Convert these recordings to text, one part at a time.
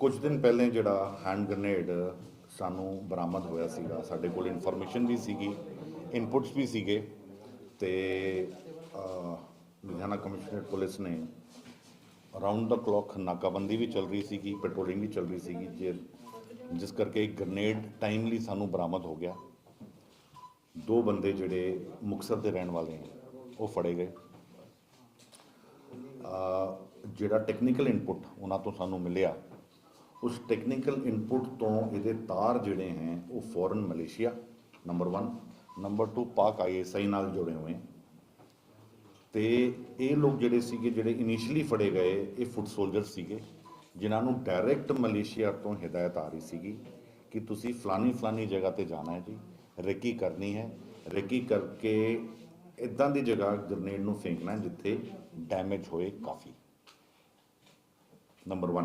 ਕੁਝ ਦਿਨ ਪਹਿਲੇ ਜਿਹੜਾ ਹੈਂਡ ਗ੍ਰਨੇਡ ਸਾਨੂੰ ਬਰਾਮਦ ਹੋਇਆ ਸੀਗਾ, ਸਾਡੇ ਕੋਲ ਇਨਫੋਰਮੇਸ਼ਨ ਵੀ ਸੀਗੀ ਇਨਪੁਟਸ ਵੀ ਸੀਗੇ ਤੇ ਲੁਧਿਆਣਾ ਕਮਿਸ਼ਨਰੇਟ ਪੁਲਿਸ ਨੇ ਅਰਾਊਂਡ ਦਾ ਕਲੌਕ ਨਾਕਾਬੰਦੀ ਵੀ ਚੱਲ ਰਹੀ ਸੀਗੀ ਪੈਟਰੋਲਿੰਗ ਵੀ ਚੱਲ ਰਹੀ ਸੀਗੀ ਜੇ ਜਿਸ ਕਰਕੇ ਇੱਕ ਗ੍ਰਨੇਡ ਟਾਈਮਲੀ ਸਾਨੂੰ ਬਰਾਮਦ ਹੋ ਗਿਆ। ਦੋ ਬੰਦੇ ਜਿਹੜੇ ਮੁਕਤਸਰ ਦੇ ਰਹਿਣ ਵਾਲੇ ਹੈ ਉਹ ਫੜੇ ਗਏ। ਜਿਹੜਾ ਟੈਕਨੀਕਲ ਇਨਪੁਟ ਉਹਨਾਂ ਤੋਂ ਸਾਨੂੰ ਮਿਲਿਆ ਉਸ ਟੈਕਨੀਕਲ ਇਨਪੁਟ ਤੋਂ ਇਹਦੇ ਤਾਰ ਜਿਹੜੇ ਹੈ, ਉਹ ਫੋਰਨ ਮਲੇਸ਼ੀਆ ਨੰਬਰ 1 ਨੰਬਰ 2 ਪਾਕ ਆਈਐਸਆਈ ਨਾਲ ਜੁੜੇ ਹੋਏ ਹੈ। ਤੇ ਇਹ ਲੋਕ ਜਿਹੜੇ ਸੀਗੇ, ਜਿਹੜੇ ਇਨੀਸ਼ੀਅਲੀ ਫੜੇ ਗਏ, ਇਹ ਫੁੱਟ ਸੋਲਜਰ ਸੀਗੇ, ਜਿਨ੍ਹਾਂ ਨੂੰ ਡਾਇਰੈਕਟ ਮਲੇਸ਼ੀਆ ਤੋਂ ਹਦਾਇਤ ਆ ਰਹੀ ਸੀਗੀ ਕਿ ਤੁਸੀਂ ਫਲਾਨੀ ਫਲਾਨੀ ਜਗ੍ਹਾ ਤੇ ਜਾਣਾ ਹੈ ਜੀ, ਰੇਕੀ ਕਰਨੀ ਹੈ। ਰੇਕੀ ਕਰਕੇ ਇਦਾਂ ਦੀ ਜਗ੍ਹਾ ਗ੍ਰਨੇਡ ਨੂੰ ਫੇਂਕਣਾ ਜਿੱਥੇ ਡੈਮੇਜ ਹੋਏ ਕਾਫੀ। ਨੰਬਰ 1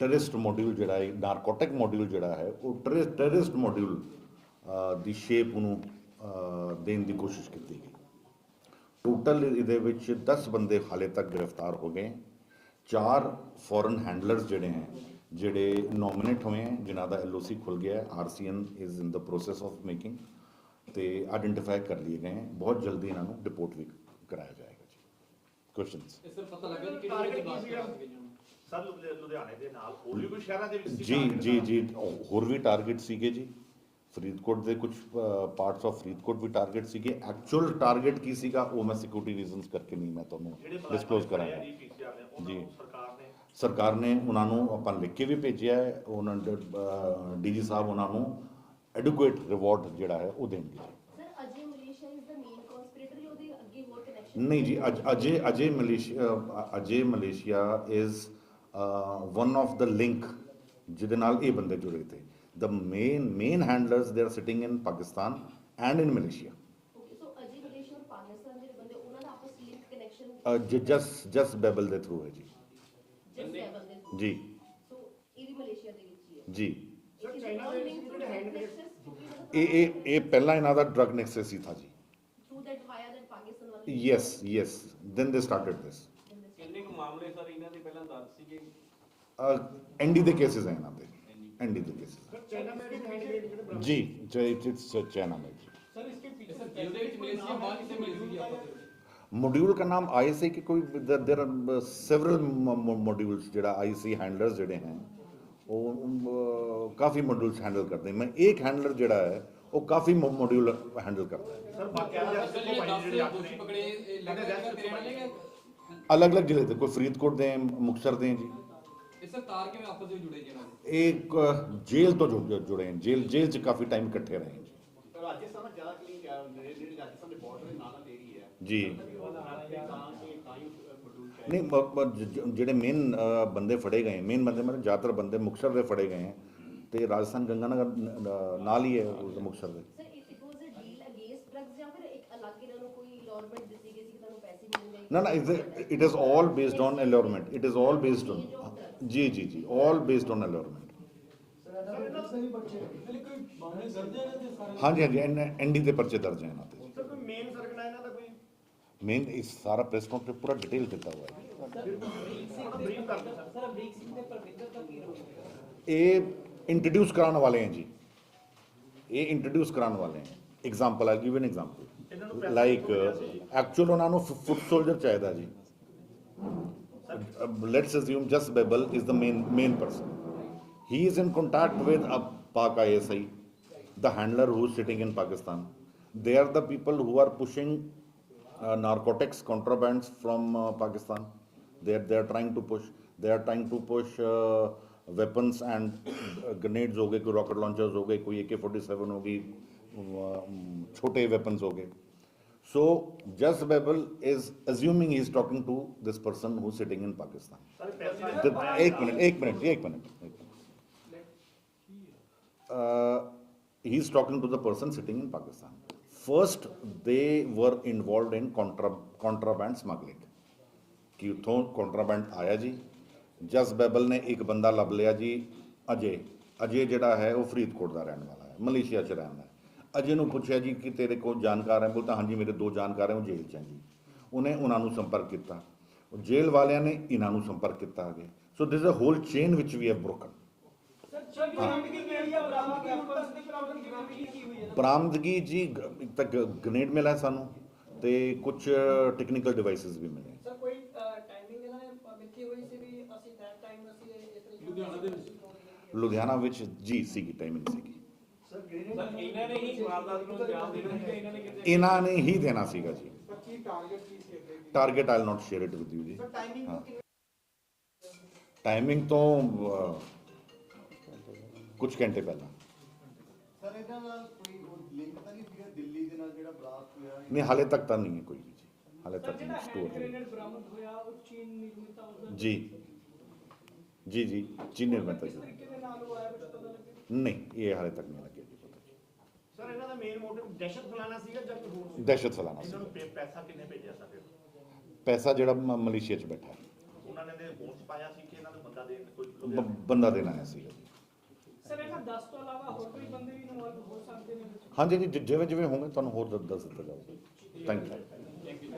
ਟੈਰਰਿਸਟ ਮੋਡਿਊਲ ਜਿਹੜਾ ਹੈ, ਨਾਰਕੋਟਿਕ ਮੋਡਿਊਲ ਜਿਹੜਾ ਹੈ, ਉਹ ਟੈਰਰਿਸਟ ਮੋਡਿਊਲ ਦੀ ਸ਼ੇਪ ਨੂੰ ਦੇਣ ਦੀ ਕੋਸ਼ਿਸ਼ ਕੀਤੀ ਗਈ। ਟੋਟਲ ਇਹਦੇ ਵਿੱਚ 10 ਬੰਦੇ ਹਾਲੇ ਤੱਕ ਗ੍ਰਿਫਤਾਰ ਹੋ ਗਏ। ਚਾਰ ਫੋਰਨ ਹੈਂਡਲਰਸ ਜਿਹੜੇ ਹੈ, ਜਿਹੜੇ ਨੋਮੀਨੇਟ ਹੋਏ ਹੈ, ਜਿਨ੍ਹਾਂ ਦਾ ਐਲਓਸੀ ਖੁੱਲ ਗਿਆ ਹੈ RCN is in the process of making ਤੇ ਆਇਡੈਂਟੀਫਾਈ ਕਰ ਲਏ ਗਏ ਹੈ। ਬਹੁਤ ਜਲਦੀ ਇਹਨਾਂ ਨੂੰ ਡਿਪੋਰਟ ਵੀ ਕਰਾਇਆ ਜਾਏਗਾ ਜੀ। ਕੁਐਸਚਨਸ ਇਸ ਸਰ ਪਤਾ ਲੱਗਾ ਕਿ ਕਿਹੜੀ ਕਿਹੜੀ ਬਾਤ ਕਰ ਸਰ ਲੁਧਿ- ਲੁਧਿਆਣੇ ਦੇ ਨਾਲ ਹੋਰ ਵੀ ਕੋਈ ਸ਼ਹਿਰਾਂ ਦੇ ਵਿੱਚ ਸੀ ਜੀ ਜੀ? ਜੀ ਹੋਰ ਵੀ ਟਾਰਗੇਟ ਸੀਗੇ ਜੀ। ਫਰੀਦਕੋਟ ਦੇ ਕੁਝ ਪਾਰਟਸ ਆਫ ਫਰੀਦਕੋਟ ਵੀ ਟਾਰਗੇਟ ਸੀਗੇ। ਐਕਚੁਅਲ ਟਾਰਗੇਟ ਕੀ ਸੀਗਾ ਉਹ ਮੈਂ ਸਿਕਿਉਰਿਟੀ ਰੀਜ਼ਨਸ ਕਰਕੇ ਨਹੀਂ ਮੈਂ ਤੁਹਾਨੂੰ ਡਿਸਕਲੋਜ਼ ਕਰਾਂਗਾ। ਜੀ ਸਰਕਾਰ ਨੇ ਸਰਕਾਰ ਨੇ ਉਹਨਾਂ ਨੂੰ ਆਪਾਂ ਲਿਖ ਕੇ ਵੀ ਭੇਜਿਆ ਹੈ। ਉਹਨਾਂ ਡੀਜੀ ਸਾਹਿਬ ਉਹਨਾਂ ਨੂੰ ਐਡੁਕੁਏਟ ਰਿਵਾਰਡ ਜਿਹੜਾ ਹੈ ਉਹ ਦੇਣਗੇ। Sir Ajay Malaysia is the main conspirator ਜਾਂ ਉਹਦੇ ਅੱਗੇ ਹੋਰ ਕਨੈਕਸ਼ਨ ਨਹੀਂ ਜੀ ਅਜ Ajay Ajay Malaysia Ajay Malaysia is one of the link ਜਿਹਦੇ ਨਾਲ ਇਹ ਬੰਦੇ ਜੁੜੇ ਥੇ the main main handlers they are sitting in pakistan and in malaysia okay so Ajay Malaysia ਔਰ ਪਾਕਿਸਤਾਨ ਦੇ ਬੰਦੇ ਉਹਨਾਂ ਦਾ ਆਪਸ link connection uh, just just babel ਦੇ ਥਰੂ ਹੈ ਜੀ ਜਸ ਲੈਵਲ ਦੇ ਜੀ ਸੋ ਇਹ ਵੀ ਮਲੇਸ਼ੀਆ ਦੇ ਵਿੱਚ ਹੀ ਹੈ ਜੀ ਸਰ ਚਾਈਨਾ ਦੇ ਵਿੱਚ ਜਿਹੜੇ ਹੈਂਡ ਇਹ ਇਹ ਇਹ ਪਹਿਲਾਂ ਇਹਨਾਂ ਦਾ ਡਰਗ ਨੈਕਸਸ ਹੀ ਥਾ ਜੀ through that via that Pakistan ਵਾਲੇ yes yes. Then they started this ਕਿੰਨੇ ਕੁ ਮਾਮਲੇ ਦੇ ਪਹਿਲਾਂ ਐਨਡੀ ਦੇ ਕੇਸਿਸ ਹੈ ਇਹਨਾਂ ਦੇ। ਐਨਡੀ ਦੇ ਕੇਸਿਸ ਚਾਈਨਾ ਮੇਡ ਕੈਂਡੀਡੇਟ ਜਿਹੜੇ ਬਰਾਮਦ ਜੀ ਇਟਸ ਚਾਈਨਾ ਮੇਡ सर इसके पीछे सर जेल के मलेशिया बाहर किसे मलेशिया मॉड्यूल का नाम आईएसआई के कोई देर आर सेवरल मॉड्यूल्स ਜਿਹੜਾ आईसी ਹੈਂਡਲਰਸ ਜਿਹੜੇ ਹੈ ਉਹ ਕਾਫੀ ਮੋਡਿਊਲਸ ਹੈਂਡਲ ਕਰਦੇ ਮੈਂ ਇੱਕ ਹੈਂਡਲਰ ਜਿਹੜਾ ਹੈ ਉਹ ਕਾਫੀ ਮੋਡਿਊਲ ਹੈਂਡਲ ਕਰਦਾ ਹੈ। ਸਰ ਬਾਕੀ ਜਿਹੜੇ ਦੋਸ਼ੀ ਪਕੜੇ ਲੱਗਦਾ ਤੇਰੇ ਨਾਲ ਅਲੱਗ-ਅਲੱਗ ਜ਼ਿਲ੍ਹੇ ਦੇ ਕੋਈ ਫਰੀਦਕੋਟ ਦੇ ਹੈ, ਮੁਕਤਸਰ ਦੇ ਹੈ ਜੀ। ਇਹ ਸਰ ਤਾਰ ਕਿਵੇਂ ਆਪਸ ਵਿੱਚ ਜੁੜੇ ਜੀ ਇਹਨਾਂ ਦੇ? ਇਹ ਇੱਕ ਜੇਲ੍ਹ ਤੋਂ ਜੁੜ- ਜੁੜੇ ਹਨ। ਜੇਲ੍ਹ ਜੇਲ੍ਹ 'ਚ ਕਾਫੀ ਟਾਈਮ ਇਕੱਠੇ ਰਹੇ ਜੀ। ਰਾਜਸਥਾਨ ਜ਼ਿਆਦਾ ਕਲਿੰਗ ਹੈ ਜਿਹੜੀ ਰਾਜਸਥਾਨ ਦੇ ਬਾਰਡਰ ਦੇ ਨਾਲ ਏਰੀਆ ਹੈ ਜੀ। ਕਿ ਹੀ ਨਹੀਂ ਬ- ਬ- ਜ- ਜ- ਜਿਹੜੇ ਮੇਨ ਬੰਦੇ ਫੜੇ ਗਏ ਮੇਨ ਬੰਦੇ ਮਤਲਬ ਜ਼ਿਆਦਾਤਰ ਬੰਦੇ ਮੁਕਤਸਰ ਦੇ ਫੜੇ ਗਏ ਹੈ ਤੇ ਰਾਜਸਥਾਨ ਗੰਗਾਨਗਰ ਨ- ਨ- ਨਾਲ ਹੀ ਹੈ ਉਹ ਮੁਕਤਸਰ ਦੇ sir it was a deal against drugs ਜਾਂ ਫਿਰ ਇੱਕ ਅਲੱਗ ਇਹਨਾਂ ਨੂੰ ਕੋਈ ਲੋਰਮੈਂਟ ਦਿੱਤੀ ਗਈ ਸੀ ਕਿ ਤੁਹਾਨੂੰ ਪੈਸੇ ਮਿਲਣਗੇ ਨਾ ਨਾ it is all based on allurement it is all based on ਜੀ ਜੀ ਜੀ ਆਲ ਬੇਸਡ ਔਨ ਅਲੋਰਮੈਂਟ ਹਾਂਜੀ ਹਾਂਜੀ ਐਨਡੀ ਦੇ ਪਰਚੇ ਦਰਜ ਹੈ ਇਹਨਾਂ ਤੇ ਸਰ ਕੋਈ ਮੇਨ ਸਰਗਨਾ ਇਹਨਾਂ ਦਾ ਕੋਈ ਮੇਨ ਇਸ ਸਾਰਾ ਪ੍ਰੈਸ ਨੋਟ ਤੇ ਪੂਰਾ ਡਿਟੇਲ ਦਿੱਤਾ ਹੋਇਆ ਹੈ ਬਰੀਫ ਕਰ ਦਿਓ ਸਰ ਇਹ ਇੰਟਰੋਡਿਊਸ ਕਰਾਉਣ ਵਾਲੇ ਹਨ ਜੀ ਇਹ ਇੰਟਰੋਡਿਊਸ ਕਰਾਉਣ ਵਾਲੇ ਹਨ ਐਗਜ਼ਾਮਪਲ ਆਈ ਗਿਵ ਐਨ ਇਹਨਾਂ ਨੂੰ ਐਗਜ਼ਾਮਪਲ ਪੈਸਾ ਲਾਈਕ ਕਿੱਥੋਂ ਮਿਲਿਆ ਸੀ? ਐਕਚੁਅਲ ਉਹਨਾਂ ਨੂੰ ਫੁੱਟ ਸੋਲਜਰ ਚਾਹੀਦਾ ਜੀ let's assume just babel is the main main person he is in contact with a pak ISI the handler who is sitting in Pakistan they are the people who are pushing uh, narcotics contrabands from uh, Pakistan they are they are trying to push they are trying to push uh, weapons and uh, grenades हो गए कोई rocket launchers हो गए कोई AK47 हो गई um, छोटे weapons हो गए so Just Babel is assuming he is talking to this person who's sitting in Pakistan sir ਪੈਸਾ the- एक मिनट एक मिनट एक मिनट एक minute uh, he's talking to the person sitting in Pakistan. First, they were involved in contra, contraband smuggling. ਕਿ ਉੱਥੋਂ ਕੰਟਰਾਬੈਂਡ ਆਇਆ ਜੀ ਜਸ ਬੈਬਲ ਨੇ ਇੱਕ ਬੰਦਾ ਲੱਭ ਲਿਆ ਜੀ ਅਜੇ ਅਜੇ ਜਿਹੜਾ ਹੈ ਉਹ ਫਰੀਦਕੋਟ ਦਾ ਰਹਿਣ ਵਾਲਾ ਹੈ ਮਲੇਸ਼ੀਆ 'ਚ ਰਹਿੰਦਾ ਹੈ ਅਜੇ ਨੂੰ ਪੁੱਛਿਆ ਜੀ ਕਿ ਤੇਰੇ ਕੋਲ ਜਾਣਕਾਰ ਹੈ ਬੋਲਤਾ ਹਾਂਜੀ ਮੇਰੇ ਦੋ ਜਾਣਕਾਰ ਹੈ ਉਹ ਜੇਲ੍ਹ 'ਚ ਹੈ ਜੀ। ਉਹਨੇ ਉਹਨਾਂ ਨੂੰ ਸੰਪਰਕ ਕੀਤਾ। ਉਹ ਜੇਲ੍ਹ ਵਾਲਿਆਂ ਨੇ ਇਹਨਾਂ ਨੂੰ ਸੰਪਰਕ ਕੀਤਾ ਅੱਗੇ। So this a whole chain which we have broken sir ਬਰਾਮਦਗੀ ਕਿਹੜੀ ਆ ਬਰਾਮਦਗੀ ਵੈਪਨਸ ਦੀ ਬਰਾਮਦਗੀ ਕੀ ਹੋਈ ਹੈ ਬਰਾਮਦਗੀ ਜੀ ਗ- ਇੱਕ ਤਾਂ ਗ੍ਰੇਨੇਡ ਮਿਲਾ ਸਾਨੂੰ ਤੇ ਕੁਝ ਟੈਕਨੀਕਲ ਡਿਵਾਈਸਸ ਵੀ ਮਿਲੇ। ਸਰ ਕੋਈ ਟਾਈਮਿੰਗ ਇਹਨਾਂ ਨੇ ਮਿੱਥੀ ਹੋਈ ਸੀ ਵੀ ਅਸੀਂ ਦੈਟ ਟਾਈਮ ਅਸੀਂ ਇਹ- ਇਸ ਤਰੀਕੇ ਲੁਧਿਆਣਾ ਦੇ ਵਿੱਚ। ਲੁਧਿਆਣਾ ਵਿੱਚ ਜੀ ਸੀਗੀ ਟਾਈਮਿੰਗ ਸੀਗੀ। ਸਰ ਇਹਨਾਂ ਨੇ ਹੀ ਵਾਰਦਾਤ ਨੂੰ ਅੰਜਾਮ ਦੇਣਾ ਸੀ ਕਿ ਇਹਨਾਂ ਨੇ ਕਿਤੇ ਇਹਨਾਂ ਨੇ ਹੀ ਦੇਣਾ ਸੀਗਾ ਜੀ। ਕੀ ਟਾਰਗੇਟ ਕੀ ਸੀ ਅੱਗੇ? Target I not share it with you ਜੀ। ਟਾਈਮਿੰਗ ਤੋਂ ਕੁਝ ਘੰਟੇ ਪਹਿਲਾਂ। ਸਰ ਇਹਦਾ ਨਾਲ ਕੋਈ ਲਿੰਕ ਤਾਂ ਨਹੀਂ ਸੀਗਾ ਦਿੱਲੀ ਦੇ ਨਾਲ ਜਿਹੜਾ ਬਲਾਸਟ ਹੋਇਆ? ਨਹੀਂ ਹਾਲੇ ਤੱਕ ਤਾਂ ਨਹੀਂ ਹੈ ਕੋਈ ਵੀ ਜੀ। ਹਾਲੇ ਤੱਕ ਨਹੀਂ ਸਟੋਰ ਬਰਾਮਦ ਹੋਇਆ ਉਹ ਚੀਨ ਨਿਰਮਿਤ ਆ ਉਹਦਾ ਜੀ। ਜੀ ਜੀ ਚੀਨ ਨਿਰਮਾਤਾ ਜੀ। ਤਰੀਕੇ ਦੇ ਨਾਲ ਉਹ ਆਇਆ ਕੁਝ ਪਤਾ ਲੱਗੇ ਨਹੀਂ ਇਹ ਹਾਲੇ ਤੱਕ ਨਹੀਂ ਲੱਗਿਆ ਜੀ ਪਤਾ ਜੀ ਸਰ ਇਹਨਾਂ ਦਾ ਮੇਨ ਮੋਟਿਵ ਦਹਿਸ਼ਤ ਫੈਲਾਣਾ ਸੀਗਾ ਜਾਂ ਕੋਈ ਹੋਰ ਸੀ ਦਹਿਸ਼ਤ ਫੈਲਾਣਾ ਸੀ ਇਹਨਾਂ ਨੂੰ ਪੇ- ਪੈਸਾ ਕਿੰਨੇ ਭੇਜਿਆ ਸਰ ਪੈਸਾ ਜਿਹੜਾ ਮ- ਮਲੇਸ਼ੀਆ 'ਚ ਬੈਠਾ। ਹੈ ਉਹਨਾਂ ਨੇ ਨੇ ਹੋਂਸ ਪਾਇਆ ਸੀ ਕਿ ਇਹਨਾਂ ਨੂੰ ਬੰਦਾ ਦੇਣ ਕੋਈ ਬ- ਲੁਧਿਆਣਾ ਬੰਦਾ ਦੇਣਾ ਆਇਆ ਜੀ ਸਰ ਇਹਨਾਂ 10 ਤੋਂ ਇਲਾਵਾ ਹੋਰ ਕੋਈ ਬੰਦੇ ਵੀ ਇਨਵੋਲਵ ਹੋ ਸਕਦੇ ਨੇ ਵਿੱਚ? ਹਾਂਜੀ ਜੀ ਜਿ- ਜਿਵੇਂ ਜਿਵੇਂ ਹੋਣਗੇ ਤੁਹਾਨੂੰ ਹੋਰ ਦ- ਦੱਸ ਦਿੱਤਾ ਜਾਊਗਾ। Thank you